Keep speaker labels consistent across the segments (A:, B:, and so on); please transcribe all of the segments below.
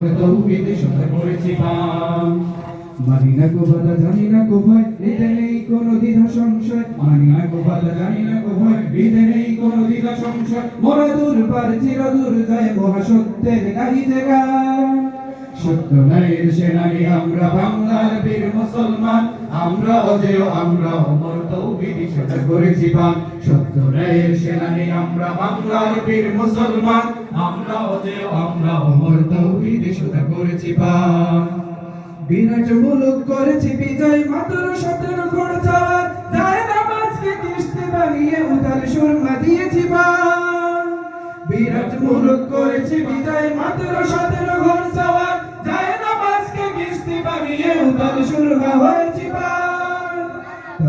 A: তৌহিদে মানি না গো বাধা জানি না গো ভয় এতে নেই কোনো দ্বিধা সংশয় মানি না গো বাধা জানি না গো ভয় এতে নেই কোনো দ্বিধা সংশয় মোরা দূর পার চির দূর যায় মহাসত্যের গাহিতে গান সত্য ন্যায়ের সেনানি আমরা বাংলার বীর মুসলমান আমরা অজেয় আমরা অমর তৌহিদি সদা করেছি পান সত্য ন্যায়ের সেনানি আমরা বাংলার বীর মুসলমান আমরা অজেয় আমরা অমর তৌহিদি সদা করেছি পান বিরাট মুলুক করেছি বিজয়, মাত্র সতেরো ঘোড় চাওয়ার দায় নামাজকে কিস্তি বানিয়ে উতাল সুরমা দিয়েছি পান বিরাট মুলুক করেছি বিজয়, মাত্র সতেরো ঘোড় চাওয়ার দায় নামাজকে কিস্তি বানিয়ে উতাল সুরমা পান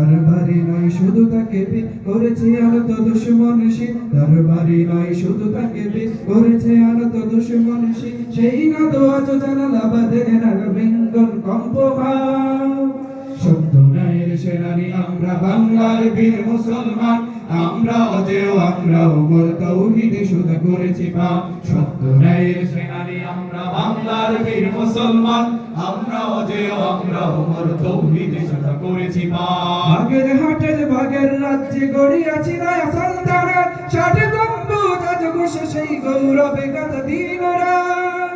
A: দরবারি নয় শুধু তাকে বীর করেছে আনত দুশ্মন সে। দরবারি নয় শুধু তাকে বীর করেছে আনত দুশ্মন সে। সেই না তো আজ জানালা বাদে নাগবিন্দন কম্পমা সত্য ন্যায়ের সেনানি, আমরা বাংলার বীর মুসলমান। আমরা অজেয় আমরা ওমর তৌহিদে সুদা করেছি পা। সত্য ন্যায়ের সেনানি, আমরা বাংলার বীর মুসলমান। আমরা অজেয় আমরা ওমর তৌহিদে সুদা করেছি পা। বাগের হাটের, বাগের রাজ্যে গড়িয়াছি নয়া সালতানাত ষাটে গম্বুজ, আজ বসে সেই গৌরবে গাথা দিন রাত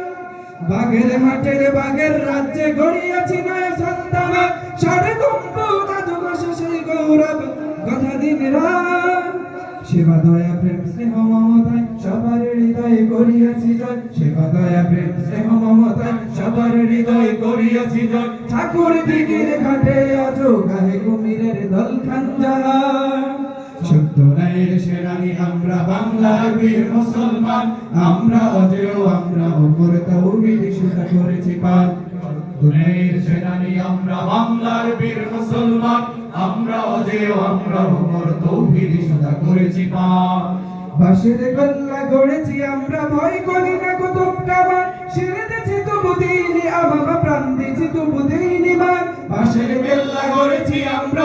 A: বাগের হাটের, বাগের রাজ্যে গড়িয়াছি নয়া সেবা দয়া প্রেম স্নেহ মমতায় সবার হৃদয়ে করিয়াছি জয়। সেবা দয়া প্রেম স্নেহ মমতায় সবার হৃদয়ে করিয়াছি জয়। ঠাকুর দিকে ঘাটে আজ গায়ে কুমিরের দল খাঞ্জা। সত্য সেনানি, আমরা বাংলার বীর মুসলমান। আমরা অজেয়, আমরা ওপর তৌহিদ সুতা করেছি পান। দুনিয়ার সেনানি, আমরা বাংলার বীর মুসলমান। আমরা অজেয়, আমরা ওপর তৌহিদ সুতা করেছি পান। বাসের গল্লা গড়েছি আমরা ভয় করি না কুতুব কামান ছেড়ে দিছি তবু দিইনি আমার প্রাণ দিছি তবু দিইনি মান বাসের গল্লা গড়েছি আমরা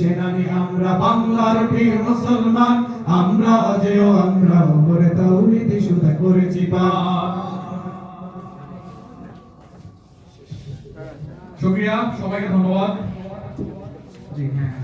A: সেনানি আমরা বাংলার বীর মুসলমান। আমরা অজেয় আমরা অমরে তৌহিদে সুধা করেছি পা।
B: শুক্রিয়া সবাইকে ধন্যবাদ।
A: জি হ্যাঁ।